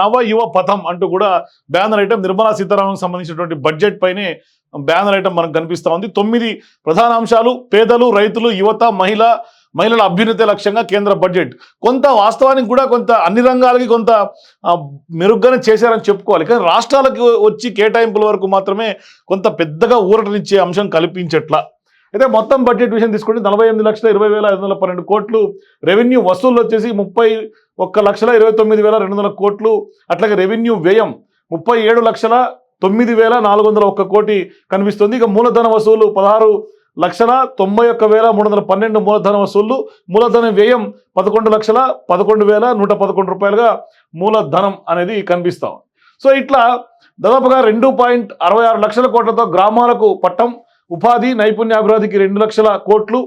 నవ యువ పథం అంటూ కూడా బ్యానర్ ఐటమ్ నిర్మలా సీతారామన్ సంబంధించినటువంటి బడ్జెట్ పైనే బ్యానర్ ఐటమ్ మనకు కనిపిస్తా ఉంది. తొమ్మిది ప్రధాన అంశాలు పేదలు రైతులు యువత మహిళ మహిళల అభ్యున్నతి లక్ష్యంగా కేంద్ర బడ్జెట్. కొంత వాస్తవానికి కూడా కొంత అన్ని రంగాలకి కొంత మెరుగ్గానే చేశారని చెప్పుకోవాలి. కానీ రాష్ట్రాలకు వచ్చి కేటాయింపుల వరకు మాత్రమే కొంత పెద్దగా ఊరటనిచ్చే అంశం కల్పించట్లా. అయితే మొత్తం బడ్జెట్ విషయం తీసుకుంటే నలభై ఎనిమిది లక్షల ఇరవై వేల ఐదు వందల పన్నెండు కోట్లు. రెవెన్యూ వసూళ్ళు వచ్చేసి ముప్పై ఒక్క లక్షల ఇరవై తొమ్మిది వేల రెండు వందల కోట్లు. అట్లాగే రెవెన్యూ వ్యయం ముప్పై ఏడు లక్షల తొమ్మిది వేల నాలుగు వందల ఒక్క కోటి కనిపిస్తుంది. ఇక మూలధన వసూలు పదహారు లక్షల తొంభై ఒక్క వేల మూడు వందల పన్నెండు మూలధన వసూళ్ళు. మూలధన వ్యయం పదకొండు లక్షల పదకొండు వేల నూట పదకొండు రూపాయలుగా మూలధనం అనేది కనిపిస్తాం సో ఇట్లా దాదాపుగా రెండు పాయింట్ అరవై ఆరు లక్షల కోట్లతో గ్రామాలకు పట్టం ఉపాధి నైపుణ్యాభివృద్ధికి రెండు లక్షల కోట్లు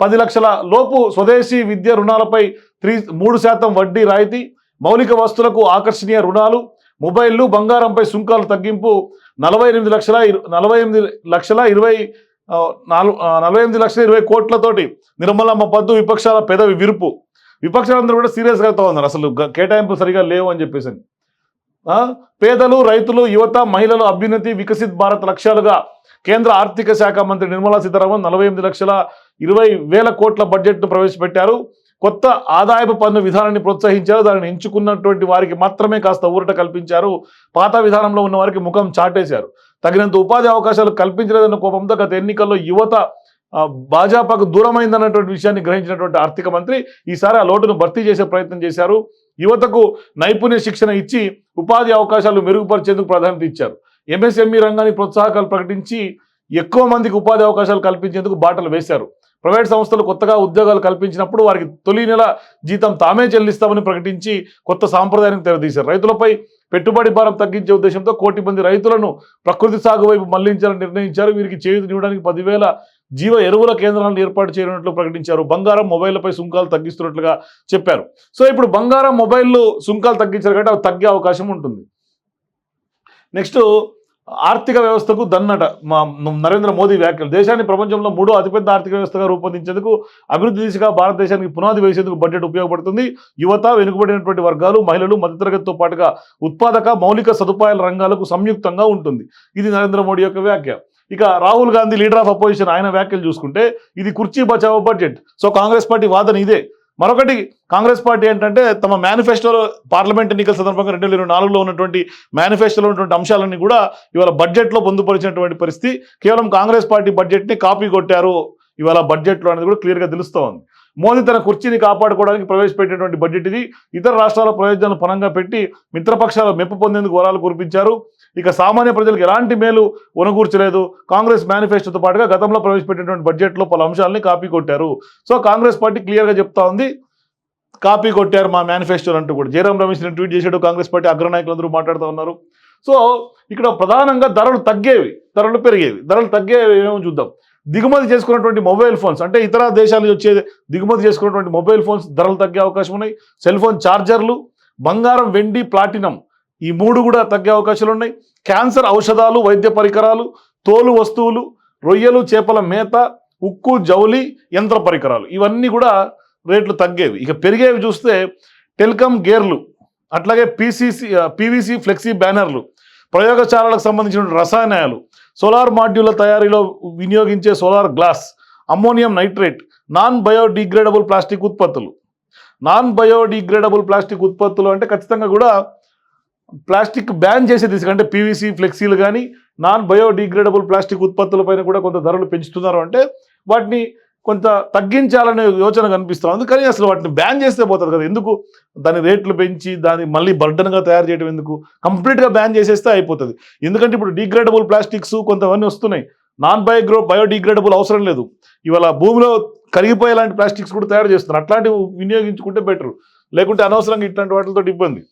పది లక్షల లోపు స్వదేశీ విద్య రుణాలపై త్రీ మూడు శాతం వడ్డీ రాయితీ మౌలిక వస్తువులకు ఆకర్షణీయ రుణాలు మొబైళ్ళు బంగారంపై సుంకాలు తగ్గింపు నలభై ఎనిమిది లక్షల నలభై ఎనిమిది లక్షల ఇరవై నాలుగు నలభై ఎనిమిది లక్షల ఇరవై కోట్లతోటి నిర్మలమ్మ పద్దు విపక్షాల పెదవి విరుపు. విపక్షాలందరూ కూడా సీరియస్గా అవుతా ఉన్నారు. అసలు కేటాయింపులు సరిగా లేవు అని చెప్పేసి పేదలు రైతులు యువత మహిళల అభ్యున్నతి వికసిత్ భారత్ లక్ష్యాలుగా కేంద్ర ఆర్థిక శాఖ మంత్రి నిర్మలా సీతారామన్ నలభై ఎనిమిది లక్షల ఇరవై వేల కోట్ల బడ్జెట్ను ప్రవేశపెట్టారు. కొత్త ఆదాయపు పన్ను విధానాన్ని ప్రోత్సహించారు. దానిని ఎంచుకున్నటువంటి వారికి మాత్రమే కాస్త ఊరట కల్పించారు. పాత విధానంలో ఉన్న వారికి ముఖం చాటేశారు. తగినంత ఉపాధి అవకాశాలు కల్పించలేదన్న కోపంతో గత ఎన్నికల్లో యువత భాజపాకు దూరమైందన్నటువంటి విషయాన్ని గ్రహించినటువంటి ఆర్థిక మంత్రి ఈసారి ఆ లోటును భర్తీ చేసే ప్రయత్నం చేశారు. యువతకు నైపుణ్య శిక్షణ ఇచ్చి ఉపాధి అవకాశాలు మెరుగుపరిచేందుకు ప్రాధాన్యత ఇచ్చారు. ఎంఎస్ఎంఈ రంగానికి ప్రోత్సాహకాలు ప్రకటించి ఎక్కువ మందికి ఉపాధి అవకాశాలు కల్పించేందుకు బాటలు వేశారు. ప్రైవేట్ సంస్థలు కొత్తగా ఉద్యోగాలు కల్పించినప్పుడు వారికి తొలి నెల జీతం తామే చెల్లిస్తామని ప్రకటించి కొత్త సాంప్రదాయానికి తెరదీశారు రైతులపై పెట్టుబడి భారం తగ్గించే ఉద్దేశంతో కోటి మంది రైతులను ప్రకృతి సాగు వైపు మళ్ళించాలని నిర్ణయించారు. వీరికి చేయూతనివ్వడానికి పదివేల జీవ ఎరువుల కేంద్రాలను ఏర్పాటు చేయనున్నట్లు ప్రకటించారు. బంగారం మొబైల్పై సుంకాలు తగ్గిస్తున్నట్లుగా చెప్పారు. సో ఇప్పుడు బంగారం మొబైల్ సుంకాలు తగ్గించారు కాబట్టి అవి తగ్గే అవకాశం ఉంటుంది. నెక్స్ట్ ఆర్థిక వ్యవస్థకు దన్నట మా నరేంద్ర మోదీ వ్యాఖ్యలు. దేశాన్ని ప్రపంచంలో మూడో అతిపెద్ద ఆర్థిక వ్యవస్థగా రూపొందించేందుకు అభివృద్ధి దిశగా భారతదేశానికి పునాది వేసేందుకు బడ్జెట్ ఉపయోగపడుతుంది. యువత వెనుకబడినటువంటి వర్గాలు మహిళలు మధ్యతరగతితో పాటుగా ఉత్పాదక మౌలిక సదుపాయాల రంగాలకు సంయుక్తంగా ఉంటుంది. ఇది నరేంద్ర మోడీ యొక్క వ్యాఖ్య. ఇక Rahul Gandhi leader of opposition ఆయన వ్యాఖ్యలు చూసుకుంటే ఇది కుర్చీ బచావో బడ్జెట్. సో కాంగ్రెస్ పార్టీ వాదన ఇదే. మరొకటి కాంగ్రెస్ పార్టీ ఏంటంటే తమ మేనిఫెస్టోలో పార్లమెంట్ ఎన్నికల సందర్భంగా రెండు వేల ఇరవై నాలుగులో ఉన్నటువంటి మేనిఫెస్టోలో ఉన్నటువంటి అంశాలన్నీ కూడా ఇవాళ బడ్జెట్లో పొందుపరిచినటువంటి పరిస్థితి. కేవలం కాంగ్రెస్ పార్టీ బడ్జెట్ని కాపీ కొట్టారు ఇవాళ బడ్జెట్లో అనేది కూడా క్లియర్గా తెలుస్తూ ఉంది. మోదీ తన కుర్చీని కాపాడుకోవడానికి ప్రవేశపెట్టినటువంటి బడ్జెట్ ఇది. ఇతర రాష్ట్రాల ప్రయోజనాలు పనంగా పెట్టి మిత్రపక్షాల మెప్పు పొందేందుకు వరాలు కురిపించారు. ఇక సామాన్య ప్రజలకు ఎలాంటి మేలు ఉనగూర్చలేదు కాంగ్రెస్ మేనిఫెస్టోతో పాటుగా గతంలో ప్రవేశపెట్టినటువంటి బడ్జెట్లో పలు అంశాలని కాపీ కొట్టారు. సో కాంగ్రెస్ పార్టీ క్లియర్గా చెప్తా ఉంది. కాపీ కొట్టారు మా మేనిఫెస్టోలు అంటూ కూడా. జయరాం రమేష్ నేను ట్వీట్ చేశాడు కాంగ్రెస్ పార్టీ అగ్రనాయకులందరూ మాట్లాడుతూ ఉన్నారు. సో ఇక్కడ ప్రధానంగా ధరలు తగ్గేవి ధరలు పెరిగేవి. ధరలు తగ్గేవి ఏమో చూద్దాం. దిగుమతి చేసుకున్నటువంటి మొబైల్ ఫోన్స్ అంటే ఇతర దేశాల నుంచి వచ్చే దిగుమతి చేసుకున్నటువంటి మొబైల్ ఫోన్స్ ధరలు తగ్గే అవకాశం ఉన్నాయి. సెల్ ఫోన్ ఛార్జర్లు బంగారం వెండి ప్లాటినం ఈ మూడు కూడా తగ్గే అవకాశాలు ఉన్నాయి. క్యాన్సర్ ఔషధాలు వైద్య పరికరాలు తోలు వస్తువులు రొయ్యలు చేపల మేత ఉక్కు జౌలి యంత్ర పరికరాలు ఇవన్నీ కూడా రేట్లు తగ్గేవి. ఇక పెరిగేవి చూస్తే టెలికాం గేర్లు అట్లాగే పీసీసీ పీవీసీ ఫ్లెక్సీ బ్యానర్లు ప్రయోగశాలలకు సంబంధించిన రసాయనాలు సోలార్ మాడ్యూళ్ళ తయారీలో వినియోగించే solar glass ammonium nitrate non biodegradable plastic ఉత్పత్తులు. నాన్ బయోడిగ్రేడబుల్ ప్లాస్టిక్ ఉత్పత్తులు అంటే ఖచ్చితంగా కూడా ప్లాస్టిక్ బ్యాన్ చేసే దిశగా అంటే పీవీసీ ఫ్లెక్సీలు కానీ నాన్ బయోడిగ్రేడబుల్ ప్లాస్టిక్ ఉత్పత్తులపైన కూడా కొంత ధరలు పెంచుతున్నారు అంటే వాటిని కొంత తగ్గించాలనే యోచన కనిపిస్తుంది. కానీ అసలు వాటిని బ్యాన్ చేస్తే పోతారు కదా. ఎందుకు? దాని రేట్లు పెంచి దాన్ని మళ్ళీ బర్డన్గా తయారు చేయడం ఎందుకు? కంప్లీట్గా బ్యాన్ చేసేస్తే అయిపోతుంది. ఎందుకంటే ఇప్పుడు డిగ్రేడబుల్ ప్లాస్టిక్స్ కొంతవన్నీ వస్తున్నాయి. నాన్ బయోగ్రో బయోడిగ్రేడబుల్ అవసరం లేదు. ఇవాళ భూమిలో కరిగిపోయే లాంటి ప్లాస్టిక్స్ కూడా తయారు చేస్తున్నారు. అట్లాంటివి వినియోగించుకుంటే బెటర్ లేకుంటే అనవసరంగా ఇట్లాంటి వాటితో ఇబ్బంది.